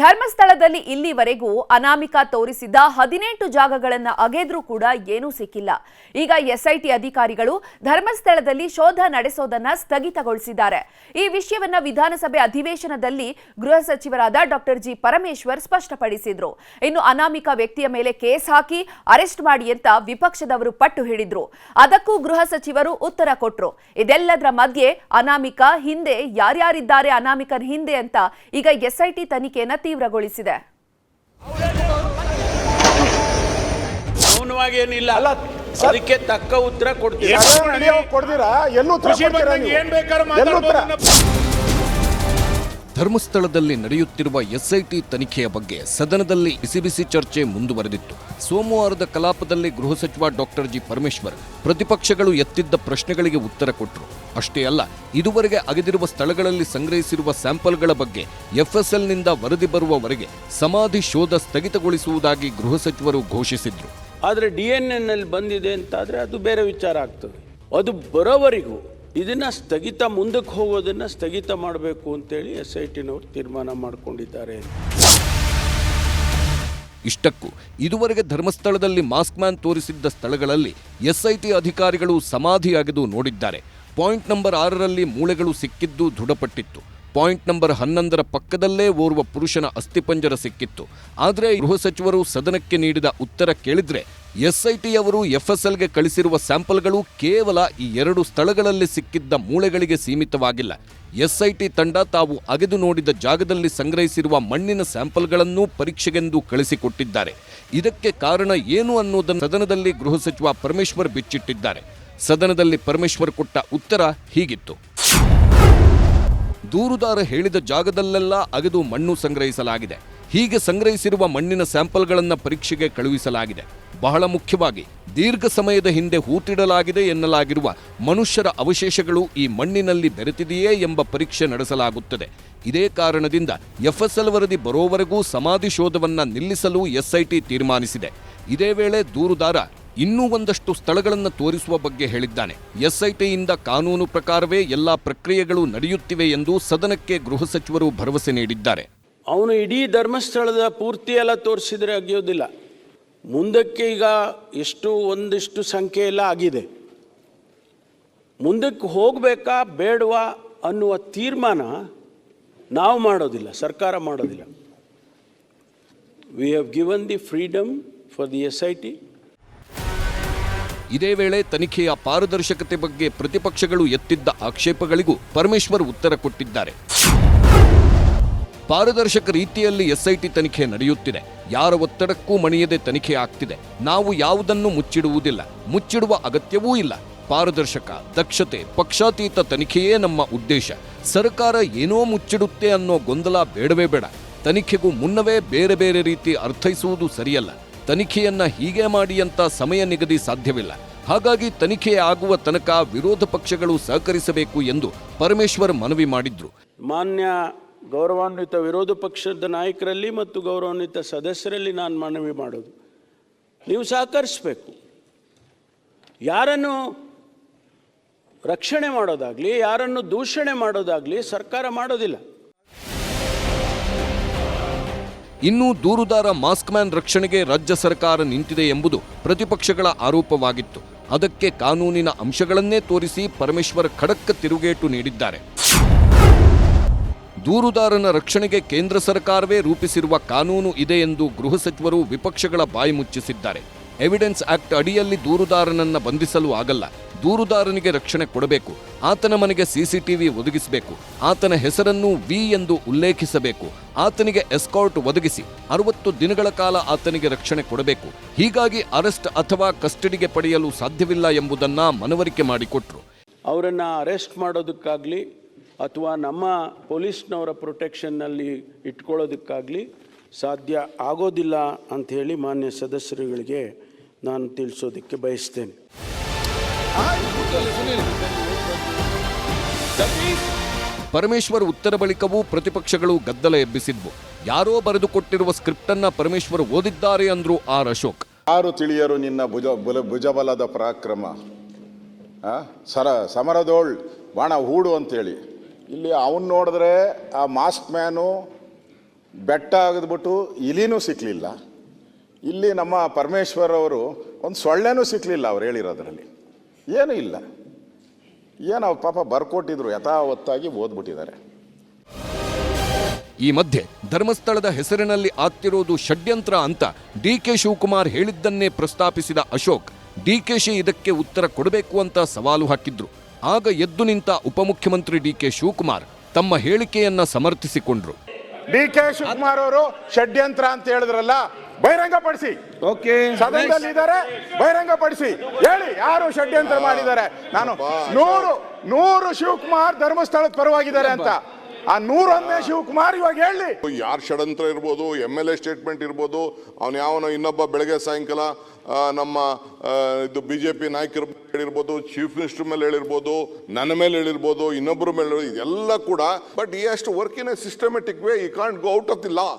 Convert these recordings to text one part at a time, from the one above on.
ಧರ್ಮಸ್ಥಳದಲ್ಲಿ ಇಲ್ಲಿವರೆಗೂ ಅನಾಮಿಕ ತೋರಿಸಿದ್ದ ಹದಿನೆಂಟು ಜಾಗಗಳನ್ನ ಅಗೆದ್ರೂ ಕೂಡ ಏನೂ ಸಿಕ್ಕಿಲ್ಲ. ಈಗ ಎಸ್ಐಟಿ ಅಧಿಕಾರಿಗಳು ಧರ್ಮಸ್ಥಳದಲ್ಲಿ ಶೋಧ ನಡೆಸೋದನ್ನ ಸ್ಥಗಿತಗೊಳಿಸಿದ್ದಾರೆ. ಈ ವಿಷಯವನ್ನ ವಿಧಾನಸಭೆ ಅಧಿವೇಶನದಲ್ಲಿ ಗೃಹ ಸಚಿವರಾದ ಡಾಕ್ಟರ್ ಜಿ ಪರಮೇಶ್ವರ್ ಸ್ಪಷ್ಟಪಡಿಸಿದ್ರು. ಇನ್ನು ಅನಾಮಿಕ ವ್ಯಕ್ತಿಯ ಮೇಲೆ ಕೇಸ್ ಹಾಕಿ ಅರೆಸ್ಟ್ ಮಾಡಿ ಅಂತ ವಿಪಕ್ಷದವರು ಪಟ್ಟು ಹಿಡಿದ್ರು. ಅದಕ್ಕೂ ಗೃಹ ಸಚಿವರು ಉತ್ತರ ಕೊಟ್ರು. ಇದೆಲ್ಲದರ ಮಧ್ಯೆ ಅನಾಮಿಕ ಹಿಂದೆ ಯಾರ್ಯಾರಿದ್ದಾರೆ, ಅನಾಮಿಕನ ಹಿಂದೆ ಅಂತ ಈಗ ಎಸ್ಐಟಿ ತನಿಖೆಯನ್ನ ತೀವ್ರಗೊಳಿಸಿದೆ. ಮೌನವಾಗಿ ಏನಿಲ್ಲ. ಅಲ್ಲ, ಅದಕ್ಕೆ ತಕ್ಕ ಉತ್ತರ ಕೊಡ್ತೀರಾ? ಎಲ್ಲೂ ಕೃಷಿ? ಏನ್ ಬೇಕಾದ್ರೂ ಮಾತಾಡ್ಬೋದು. ಧರ್ಮಸ್ಥಳದಲ್ಲಿ ನಡೆಯುತ್ತಿರುವ ಎಸ್ಐಟಿ ತನಿಖೆಯ ಬಗ್ಗೆ ಸದನದಲ್ಲಿ ಬಿಸಿ ಬಿಸಿ ಚರ್ಚೆ ಮುಂದುವರೆದಿತ್ತು. ಸೋಮವಾರದ ಕಲಾಪದಲ್ಲಿ ಗೃಹ ಸಚಿವ ಡಾಕ್ಟರ್ ಜಿ ಪರಮೇಶ್ವರ್ ಪ್ರತಿಪಕ್ಷಗಳು ಎತ್ತಿದ್ದ ಪ್ರಶ್ನೆಗಳಿಗೆ ಉತ್ತರ ಕೊಟ್ಟರು. ಅಷ್ಟೇ ಅಲ್ಲ, ಇದುವರೆಗೆ ಅಗೆದಿರುವ ಸ್ಥಳಗಳಲ್ಲಿ ಸಂಗ್ರಹಿಸಿರುವ ಸ್ಯಾಂಪಲ್ಗಳ ಬಗ್ಗೆ ಎಫ್ಎಸ್ಎಲ್ನಿಂದ ವರದಿ ಬರುವವರೆಗೆ ಸಮಾಧಿ ಶೋಧ ಸ್ಥಗಿತಗೊಳಿಸುವುದಾಗಿ ಗೃಹ ಸಚಿವರು ಘೋಷಿಸಿದ್ರು. ಆದರೆ ಡಿ ಎನ್ ಬಂದಿದೆ ಅಂತಾದರೆ ಅದು ಬೇರೆ ವಿಚಾರ ಆಗ್ತದೆ. ಅದು ಬರೋವರೆಗೂ ಇದನ್ನ ಸ್ಥಗಿತ ಮುಂದಕ್ಕೆ ಹೋಗೋದನ್ನು ಸ್ಥಗಿತ ಮಾಡಬೇಕು ಅಂತೇಳಿ ಎಸ್ ಐ ಟಿನವರು ತೀರ್ಮಾನ ಮಾಡಿಕೊಂಡಿದ್ದಾರೆ. ಇಷ್ಟಕ್ಕೂ ಇದುವರೆಗೆ ಧರ್ಮಸ್ಥಳದಲ್ಲಿ ಮಾಸ್ಕ್ ಮ್ಯಾನ್ ತೋರಿಸಿದ್ದ ಸ್ಥಳಗಳಲ್ಲಿ ಎಸ್ಐಟಿ ಅಧಿಕಾರಿಗಳು ಸಮಾಧಿಯಾಗಿದ್ದು ನೋಡಿದ್ದಾರೆ. ಪಾಯಿಂಟ್ ನಂಬರ್ ಆರರಲ್ಲಿ ಮೂಳೆಗಳು ಸಿಕ್ಕಿದ್ದು ದೃಢಪಟ್ಟಿತ್ತು. ಪಾಯಿಂಟ್ ನಂಬರ್ ಹನ್ನೊಂದರ ಪಕ್ಕದಲ್ಲೇ ಓರ್ವ ಪುರುಷನ ಅಸ್ಥಿಪಂಜರ ಸಿಕ್ಕಿತ್ತು. ಆದರೆ ಗೃಹ ಸಚಿವರು ಸದನಕ್ಕೆ ನೀಡಿದ ಉತ್ತರ ಕೇಳಿದ್ರೆ ಎಸ್ಐಟಿಯವರು ಎಫ್ಎಸ್ಎಲ್ಗೆ ಕಳಿಸಿರುವ ಸ್ಯಾಂಪಲ್ಗಳು ಕೇವಲ ಈ ಎರಡು ಸ್ಥಳಗಳಲ್ಲಿ ಸಿಕ್ಕಿದ್ದ ಮೂಳೆಗಳಿಗೆ ಸೀಮಿತವಾಗಿಲ್ಲ. ಎಸ್ಐಟಿ ತಂಡ ತಾವು ಅಗೆದು ನೋಡಿದ ಜಾಗದಲ್ಲಿ ಸಂಗ್ರಹಿಸಿರುವ ಮಣ್ಣಿನ ಸ್ಯಾಂಪಲ್ಗಳನ್ನೂ ಪರೀಕ್ಷೆಗೆಂದು ಕಳಿಸಿಕೊಟ್ಟಿದ್ದಾರೆ. ಇದಕ್ಕೆ ಕಾರಣ ಏನು ಅನ್ನೋದನ್ನು ಸದನದಲ್ಲಿ ಗೃಹ ಸಚಿವ ಪರಮೇಶ್ವರ್ ಬಿಚ್ಚಿಟ್ಟಿದ್ದಾರೆ. ಸದನದಲ್ಲಿ ಪರಮೇಶ್ವರ್ ಕೊಟ್ಟ ಉತ್ತರ ಹೀಗಿತ್ತು. ದೂರುದಾರ ಹೇಳಿದ ಜಾಗದಲ್ಲೆಲ್ಲ ಅಗೆದು ಮಣ್ಣು ಸಂಗ್ರಹಿಸಲಾಗಿದೆ. ಹೀಗೆ ಸಂಗ್ರಹಿಸಿರುವ ಮಣ್ಣಿನ ಸ್ಯಾಂಪಲ್ಗಳನ್ನು ಪರೀಕ್ಷೆಗೆ ಕಳುಹಿಸಲಾಗಿದೆ. ಬಹಳ ಮುಖ್ಯವಾಗಿ ದೀರ್ಘ ಸಮಯದ ಹಿಂದೆ ಹೂತಿಡಲಾಗಿದೆ ಎನ್ನಲಾಗಿರುವ ಮನುಷ್ಯರ ಅವಶೇಷಗಳು ಈ ಮಣ್ಣಿನಲ್ಲಿ ಬೆರೆತಿದೆಯೇ ಎಂಬ ಪರೀಕ್ಷೆ ನಡೆಸಲಾಗುತ್ತದೆ. ಇದೇ ಕಾರಣದಿಂದ ಎಫ್ಎಸ್ಎಲ್ ವರದಿ ಬರೋವರೆಗೂ ಸಮಾಧಿ ಶೋಧವನ್ನ ನಿಲ್ಲಿಸಲು ಎಸ್ಐಟಿ ತೀರ್ಮಾನಿಸಿದೆ. ಇದೇ ವೇಳೆ ದೂರುದಾರ ಇನ್ನೂ ಒಂದಷ್ಟು ಸ್ಥಳಗಳನ್ನು ತೋರಿಸುವ ಬಗ್ಗೆ ಹೇಳಿದ್ದಾನೆ. ಎಸ್ಐಟಿಯಿಂದ ಕಾನೂನು ಪ್ರಕಾರವೇ ಎಲ್ಲ ಪ್ರಕ್ರಿಯೆಗಳು ನಡೆಯುತ್ತಿವೆ ಎಂದು ಸದನಕ್ಕೆ ಗೃಹ ಸಚಿವರು ಭರವಸೆ ನೀಡಿದ್ದಾರೆ. ಅವನು ಇಡೀ ಧರ್ಮಸ್ಥಳದ ಪೂರ್ತಿ ಎಲ್ಲ ತೋರಿಸಿದರೆ ಅಗಿಯೋದಿಲ್ಲ. ಮುಂದಕ್ಕೆ ಈಗ ಎಷ್ಟು ಒಂದಿಷ್ಟು ಸಂಖ್ಯೆ ಎಲ್ಲ ಆಗಿದೆ. ಮುಂದಕ್ಕೆ ಹೋಗಬೇಕಾ ಬೇಡವಾ ಅನ್ನುವ ತೀರ್ಮಾನ ನಾವು ಮಾಡೋದಿಲ್ಲ, ಸರ್ಕಾರ ಮಾಡೋದಿಲ್ಲ. We have given the freedom for the S I T ಇದೇ ವೇಳೆ ತನಿಖೆಯ ಪಾರದರ್ಶಕತೆ ಬಗ್ಗೆ ಪ್ರತಿಪಕ್ಷಗಳು ಎತ್ತಿದ್ದ ಆಕ್ಷೇಪಗಳಿಗೂ ಪರಮೇಶ್ವರ್ ಉತ್ತರ ಕೊಟ್ಟಿದ್ದಾರೆ. ಪಾರದರ್ಶಕ ರೀತಿಯಲ್ಲಿ ಎಸ್ಐಟಿ ತನಿಖೆ ನಡೆಯುತ್ತಿದೆ. ಯಾರ ಒತ್ತಡಕ್ಕೂ ಮಣಿಯದೆ ತನಿಖೆ ಆಗ್ತಿದೆ. ನಾವು ಯಾವುದನ್ನು ಮುಚ್ಚಿಡುವುದಿಲ್ಲ. ಮುಚ್ಚಿಡುವ ಅಗತ್ಯವೂ ಇಲ್ಲ. ಪಾರದರ್ಶಕ, ದಕ್ಷತೆ, ಪಕ್ಷಾತೀತ ತನಿಖೆಯೇ ನಮ್ಮ ಉದ್ದೇಶ. ಸರ್ಕಾರ ಏನೋ ಮುಚ್ಚಿಡುತ್ತೆ ಅನ್ನೋ ಗೊಂದಲ ಬೇಡವೇ ಬೇಡ. ತನಿಖೆಗೂ ಮುನ್ನವೇ ಬೇರೆ ಬೇರೆ ರೀತಿ ಅರ್ಥೈಸುವುದು ಸರಿಯಲ್ಲ. ತನಿಖೆಯನ್ನ ಹೀಗೆ ಮಾಡಿ ಅಂತ ಸಮಯ ನಿಗದಿ ಸಾಧ್ಯವಿಲ್ಲ. ಹಾಗಾಗಿ ತನಿಖೆ ಆಗುವ ತನಕ ವಿರೋಧ ಪಕ್ಷಗಳು ಸಹಕರಿಸಬೇಕು ಎಂದು ಪರಮೇಶ್ವರ್ ಮನವಿ ಮಾಡಿದ್ರು. ಮಾನ್ಯ ಗೌರವಾನ್ವಿತ ವಿರೋಧ ಪಕ್ಷದ ನಾಯಕರಲ್ಲಿ ಮತ್ತು ಗೌರವಾನ್ವಿತ ಸದಸ್ಯರಲ್ಲಿ ನಾನು ಮನವಿ ಮಾಡೋದು. ನೀವು ಸಹಕರಿಸಬೇಕು. ಯಾರನ್ನು ರಕ್ಷಣೆ ಮಾಡೋದಾಗಲಿ, ಯಾರನ್ನು ದೂಷಣೆ ಮಾಡೋದಾಗಲಿ ಸರ್ಕಾರ ಮಾಡೋದಿಲ್ಲ. ಇನ್ನು ದೂರುದಾರ ಮಾಸ್ಕ್ ಮ್ಯಾನ್ ರಕ್ಷಣೆಗೆ ರಾಜ್ಯ ಸರ್ಕಾರ ನಿಂತಿದೆ ಎಂಬುದು ಪ್ರತಿಪಕ್ಷಗಳ ಆರೋಪವಾಗಿತ್ತು. ಅದಕ್ಕೆ ಕಾನೂನಿನ ಅಂಶಗಳನ್ನೇ ತೋರಿಸಿ ಪರಮೇಶ್ವರ್ ಖಡಕ್ ತಿರುಗೇಟು ನೀಡಿದ್ದಾರೆ. ದೂರುದಾರನ ರಕ್ಷಣೆಗೆ ಕೇಂದ್ರ ಸರ್ಕಾರವೇ ರೂಪಿಸಿರುವ ಕಾನೂನು ಇದೆ ಎಂದು ಗೃಹ ಸಚಿವರು ವಿಪಕ್ಷಗಳ ಬಾಯಿ ಮುಚ್ಚಿಸಿದ್ದಾರೆ. ಎವಿಡೆನ್ಸ್ ಆಕ್ಟ್ ಅಡಿಯಲ್ಲಿ ದೂರುದಾರನನ್ನ ಬಂಧಿಸಲು ಆಗಲ್ಲ. ದೂರುದಾರನಿಗೆ ರಕ್ಷಣೆ ಕೊಡಬೇಕು. ಆತನ ಮನೆಗೆ ಸಿಸಿಟಿವಿ ಒದಗಿಸಬೇಕು. ಆತನ ಹೆಸರನ್ನು ವಿ ಎಂದು ಉಲ್ಲೇಖಿಸಬೇಕು. ಆತನಿಗೆ ಎಸ್ಕಾರ್ಟ್ ಒದಗಿಸಿ ಅರವತ್ತು ದಿನಗಳ ಕಾಲ ಆತನಿಗೆ ರಕ್ಷಣೆ ಕೊಡಬೇಕು. ಹೀಗಾಗಿ ಅರೆಸ್ಟ್ ಅಥವಾ ಕಸ್ಟಡಿಗೆ ಪಡೆಯಲು ಸಾಧ್ಯವಿಲ್ಲ ಎಂಬುದನ್ನು ಮನವರಿಕೆ ಮಾಡಿಕೊಟ್ರು. ಅವರನ್ನು ಅರೆಸ್ಟ್ ಮಾಡೋದಕ್ಕಾಗಲಿ ಅಥವಾ ನಮ್ಮ ಪೊಲೀಸ್ನವರ ಪ್ರೊಟೆಕ್ಷನ್ನಲ್ಲಿ ಇಟ್ಕೊಳ್ಳೋದಕ್ಕಾಗಲಿ ಸಾಧ್ಯ ಆಗೋದಿಲ್ಲ ಅಂಥೇಳಿ ಮಾನ್ಯ ಸದಸ್ಯರುಗಳಿಗೆ ನಾನು ತಿಳಿಸೋದಕ್ಕೆ ಬಯಸ್ತೇನೆ. ಪರಮೇಶ್ವರ್ ಉತ್ತರ ಬಳಿಕವೂ ಪ್ರತಿಪಕ್ಷಗಳು ಗದ್ದಲ ಎಬ್ಬಿಸಿದ್ವು. ಯಾರೋ ಬರೆದುಕೊಟ್ಟಿರುವ ಸ್ಕ್ರಿಪ್ಟ್ ಅನ್ನ ಪರಮೇಶ್ವರ್ ಓದಿದ್ದಾರೆ ಅಂದ್ರು ಆರ್ ಅಶೋಕ್. ಯಾರು ತಿಳಿಯರು ನಿನ್ನ ಭುಜ ಬಲ ಭುಜಬಲದ ಪರಾಕ್ರಮ? ಆ? ಸರ ಸಮರದೋಳ್ ಬಾಣ ಹೂಡು ಅಂತೇಳಿ. ಇಲ್ಲಿ ಅವನು ನೋಡಿದ್ರೆ ಆ ಮಾಸ್ಕ್ ಮ್ಯಾನು ಬೆಟ್ಟ ಆಗದ್ಬಿಟ್ಟು ಇಲಿನೂ ಸಿಕ್ಕಲಿಲ್ಲ ಇಲ್ಲಿ ನಮ್ಮ ಪರಮೇಶ್ವರ್ ಅವರು ಒಂದು ಸೊಳ್ಳೆನೂ ಸಿಕ್ಕಲಿಲ್ಲ ಅವ್ರು ಹೇಳಿರೋದ್ರಲ್ಲಿ. ಏನೂ ಇಲ್ಲ. ಏನು ಅವ್ರು ಪಾಪ ಬರ್ಕೊಟ್ಟಿದ್ರು, ಯಥಾವತ್ತಾಗಿ ಓದ್ಬಿಟ್ಟಿದ್ದಾರೆ. ಈ ಮಧ್ಯೆ ಧರ್ಮಸ್ಥಳದ ಹೆಸರಿನಲ್ಲಿ ಆಗ್ತಿರೋದು ಷಡ್ಯಂತ್ರ ಅಂತ ಡಿ ಕೆ ಶಿವಕುಮಾರ್ ಹೇಳಿದ್ದನ್ನೇ ಪ್ರಸ್ತಾಪಿಸಿದ ಅಶೋಕ್, ಡಿ ಕೆ ಶಿ ಇದಕ್ಕೆ ಉತ್ತರ ಕೊಡಬೇಕು ಅಂತ ಸವಾಲು ಹಾಕಿದ್ರು. ಆಗ ಎದ್ದು ನಿಂತ ಉಪಮುಖ್ಯಮಂತ್ರಿ ಡಿ ಕೆ ಶಿವಕುಮಾರ್ ತಮ್ಮ ಹೇಳಿಕೆಯನ್ನ ಸಮರ್ಥಿಸಿಕೊಂಡ್ರು. ಡಿ ಕೆ ಶಿವಕುಮಾರ್ ಅವರು ಷಡ್ಯಂತ್ರ ಅಂತ ಹೇಳಿದ್ರಲ್ಲ ಬಹಿರಂಗಪಡಿಸಿ. ಓಕೆ ಸದನದಲ್ಲಿ ಇದ್ದಾರೆ ಬಹಿರಂಗಪಡಿಸಿ. ಹೇಳಿ ಯಾರು ಷಡ್ಯಂತ್ರ ಮಾಡಿದ್ದಾರೆ? ನಾನು ನೂರು ನೂರು ಶಿವಕುಮಾರ್ ಧರ್ಮಸ್ಥಳದ ಪರವಾಗಿದ್ದಾರೆ ಅಂತ. ಆ ನೂರೊಂದನೇ ಶಿವಕುಮಾರ್ ಇವಾಗ ಹೇಳಿ. ಯಾರ್ ಷಡಂತ್ರ ಇರ್ಬೋದು ಎಂ ಎಲ್ ಎ ಸ್ಟೇಟ್ಮೆಂಟ್ ಇರ್ಬೋದು, ಅವನು ಯಾವನೋ ಇನ್ನೊಬ್ಬ ಬೆಳಗ್ಗೆ ಸಾಯಂಕಾಲ ನಮ್ಮ ಇದು ಬಿ ಜೆ ಪಿ ನಾಯಕರ ಹೇಳಿರ್ಬೋದು ಚೀಫ್ ಮಿನಿಸ್ಟರ್ ಮೇಲೆ ಹೇಳಿರ್ಬೋದು, ನನ್ನ ಮೇಲೆ ಹೇಳಿರ್ಬೋದು ಇನ್ನೊಬ್ಬರ ಮೇಲೆ ಇದೆಲ್ಲ ಕೂಡ ಬಟ್ ಈ ಅಷ್ಟು work in a systematic way ಈ can't go out of the law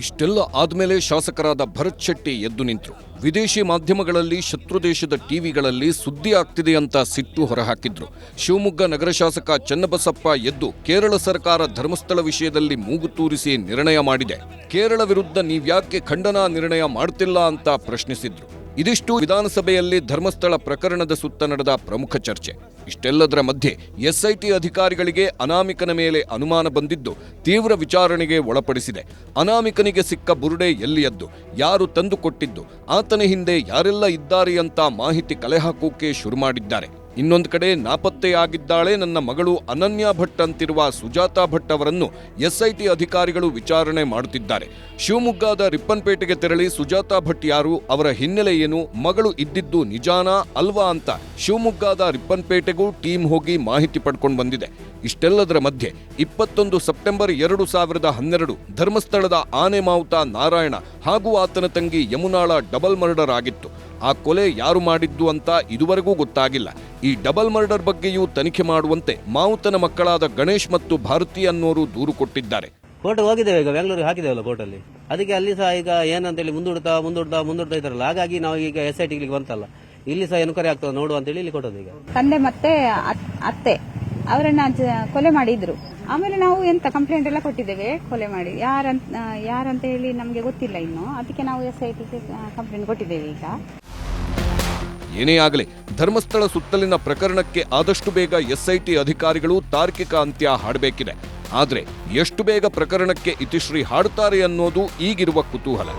ಇಷ್ಟೆಲ್ಲ ಆದಮೇಲೆ ಶಾಸಕರಾದ ಭರತ್ ಶೆಟ್ಟಿ ಎದ್ದು ನಿಂತರು. ವಿದೇಶಿ ಮಾಧ್ಯಮಗಳಲ್ಲಿ ಶತ್ರು ದೇಶದ ಟಿವಿಗಳಲ್ಲಿ ಸುದ್ದಿ ಆಗ್ತಿದೆ ಅಂತ ಸಿಟ್ಟು ಹೊರಹಾಕಿದ್ರು. ಶಿವಮೊಗ್ಗ ನಗರ ಶಾಸಕ ಚನ್ನಬಸಪ್ಪ ಎದ್ದು ಕೇರಳ ಸರ್ಕಾರ ಧರ್ಮಸ್ಥಳ ವಿಷಯದಲ್ಲಿ ಮೂಗು ತೂರಿಸಿ ನಿರ್ಣಯ ಮಾಡಿದೆ. ಕೇರಳ ವಿರುದ್ಧ ನೀವ್ಯಾಕೆ ಖಂಡನಾ ನಿರ್ಣಯ ಮಾಡ್ತಿಲ್ಲ ಅಂತ ಪ್ರಶ್ನಿಸಿದ್ರು. ಇದಿಷ್ಟು ವಿಧಾನಸಭೆಯಲ್ಲಿ ಧರ್ಮಸ್ಥಳ ಪ್ರಕರಣದ ಸುತ್ತ ನಡೆದ ಪ್ರಮುಖ ಚರ್ಚೆ. ಇಷ್ಟೆಲ್ಲದರ ಮಧ್ಯೆ ಎಸ್ಐಟಿ ಅಧಿಕಾರಿಗಳಿಗೆ ಅನಾಮಿಕನ ಮೇಲೆ ಅನುಮಾನ ಬಂದಿದ್ದು ತೀವ್ರ ವಿಚಾರಣೆಗೆ ಒಳಪಡಿಸಿದೆ. ಅನಾಮಿಕನಿಗೆ ಸಿಕ್ಕ ಬುರುಡೆ ಎಲ್ಲಿಯದ್ದು? ಯಾರು ತಂದುಕೊಟ್ಟಿದ್ದು? ಆತನ ಹಿಂದೆ ಯಾರೆಲ್ಲ ಇದ್ದಾರೆ ಅಂತ ಮಾಹಿತಿ ಕಲೆ ಹಾಕೋಕೆ ಶುರು ಮಾಡಿದ್ದಾರೆ. ಇನ್ನೊಂದು ಕಡೆ ನಾಪತ್ತೆಯಾಗಿದ್ದಾಳೆ ನನ್ನ ಮಗಳು ಅನನ್ಯ ಭಟ್ ಅಂತಿರುವ ಸುಜಾತಾ ಭಟ್ ಅವರನ್ನು ಎಸ್ಐಟಿ ಅಧಿಕಾರಿಗಳು ವಿಚಾರಣೆ ಮಾಡುತ್ತಿದ್ದಾರೆ. ಶಿವಮೊಗ್ಗದ ರಿಪ್ಪನ್ಪೇಟೆಗೆ ತೆರಳಿ ಸುಜಾತಾ ಭಟ್ ಯಾರು, ಅವರ ಹಿನ್ನೆಲೆ ಏನು, ಮಗಳು ಇದ್ದಿದ್ದು ನಿಜಾನಾ ಅಲ್ವಾ ಅಂತ ಶಿವಮೊಗ್ಗದ ರಿಪ್ಪನ್ಪೇಟೆಗೂ ಟೀಮ್ ಹೋಗಿ ಮಾಹಿತಿ ಪಡ್ಕೊಂಡು ಬಂದಿದೆ. ಇಷ್ಟೆಲ್ಲದರ ಮಧ್ಯೆ ಇಪ್ಪತ್ತೊಂದು ಸೆಪ್ಟೆಂಬರ್ ಎರಡು ಸಾವಿರದ ಹನ್ನೆರಡು ಧರ್ಮಸ್ಥಳದ ಆನೆ ಮಾವುತ ನಾರಾಯಣ ಹಾಗೂ ಆತನ ತಂಗಿ ಯಮುನಾಳ ಡಬಲ್ ಮರ್ಡರ್ ಆಗಿತ್ತು. ಆ ಕೊಲೆ ಯಾರು ಮಾಡಿದ್ದು ಅಂತ ಇದುವರೆಗೂ ಗೊತ್ತಾಗಿಲ್ಲ. ಈ ಡಬಲ್ ಮರ್ಡರ್ ಬಗ್ಗೆಯೂ ತನಿಖೆ ಮಾಡುವಂತೆ ಮಾವುತನ ಮಕ್ಕಳಾದ ಗಣೇಶ್ ಮತ್ತು ಭಾರತಿ ಅನ್ನೋರು ದೂರು ಕೊಟ್ಟಿದ್ದಾರೆ. ಕೋರ್ಟ್ ಹೋಗಿದ್ದೇವೆ ಈಗ ಬೆಂಗಳೂರಿಗೆ ಹಾಕಿದ್ದೇವಲ್ಲ ಕೋರ್ಟಲ್ಲಿ ಅದಕ್ಕೆ ಅಲ್ಲಿ ಸಹ ಈಗ ಏನಂತೇಳಿ ಮುಂದೂಡ್ತಾ ಮುಂದೂಡ್ತಾ ಮುಂದೂಡ್ತಾ ಇದ್ದಾರಲ್ಲ. ಹಾಗಾಗಿ ನಾವು ಈಗ ಎಸ್ ಐ ಟಿಗೆ ಬಂತಲ್ಲ. ಇಲ್ಲಿ ಸಹ ಎನ್ಕ್ವೈರಿ ಆಗ್ತದೆ ನೋಡು ಅಂತೇಳಿ ಇಲ್ಲಿ ಕೊಟ್ಟದ್ದು ಈಗ. ತಂದೆ ಮತ್ತೆ ಅತ್ತೆ ಅವರನ್ನ ಕೊಲೆ ಮಾಡಿದ್ರು. ಆಮೇಲೆ ನಾವು ಎಂತ ಕಂಪ್ಲೇಂಟ್ ಎಲ್ಲ ಕೊಟ್ಟಿದ್ದೇವೆ ಕೊಲೆ ಮಾಡಿ. ಯಾರಂತ ಯಾರಂತ ಹೇಳಿ ನಮಗೆ ಗೊತ್ತಿಲ್ಲ ಇನ್ನು. ಅದಕ್ಕೆ ನಾವು ಎಸ್ ಐ ಟಿಗೆ ಕಂಪ್ಲೇಂಟ್ ಕೊಟ್ಟಿದ್ದೇವೆ ಈಗ. ಏನೇ ಆಗಲಿ, ಧರ್ಮಸ್ಥಳ ಸುತ್ತಲಿನ ಪ್ರಕರಣಕ್ಕೆ ಆದಷ್ಟು ಬೇಗ ಎಸ್ಐಟಿ ಅಧಿಕಾರಿಗಳು ತಾರ್ಕಿಕ ಅಂತ್ಯ ಹಾಡಬೇಕಿದೆ. ಆದರೆ ಎಷ್ಟು ಬೇಗ ಪ್ರಕರಣಕ್ಕೆ ಇತಿಶ್ರೀ ಹಾಡುತ್ತಾರೆ ಅನ್ನೋದು ಈಗಿರುವ ಕುತೂಹಲ.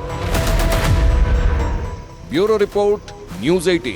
Bureau report, news IT